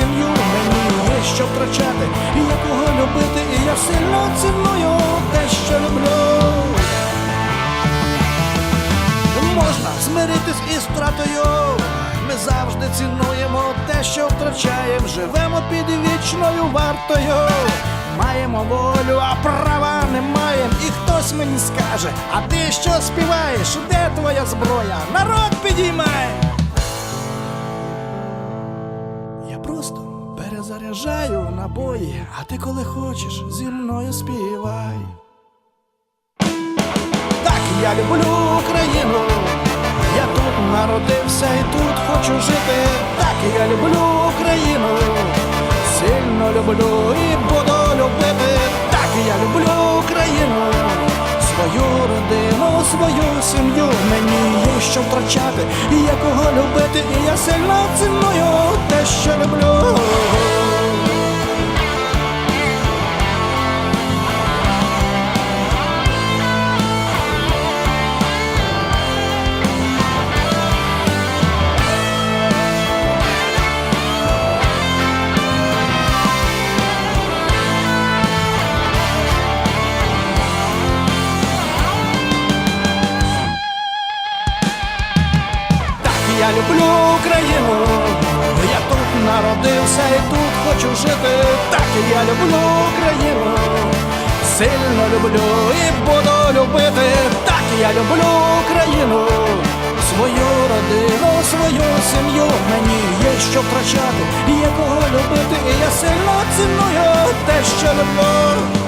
Сім'ю. Мені є що втрачати, і є кого любити, і я сильно ціную те, що люблю. Можна змиритись із втратою. Ми завжди цінуємо те, що втрачаємо, живемо під вічною вартою. Маємо волю, а права не маємо. І хтось мені скаже, а ти що співаєш? Де твоя зброя? Народ підіймай! Я просто перезаряджаю набої, а ти коли хочеш, зі мною співай. Так, я люблю Україну. Я тут народився і тут хочу жити. Так, я люблю Україну. Сильно люблю і буду любити. Так, я люблю Україну. Свою родину, свою сім'ю. Мені є що втрачати, і є кого любити, і я сильно ціную те, що люблю. Я люблю Україну, народився і тут хочу жити. Так, я люблю Україну, сильно люблю і буду любити. Так, я люблю Україну, свою родину, свою сім'ю. Мені є що втрачати, є кого любити, і я сильно ціную те, що люблю.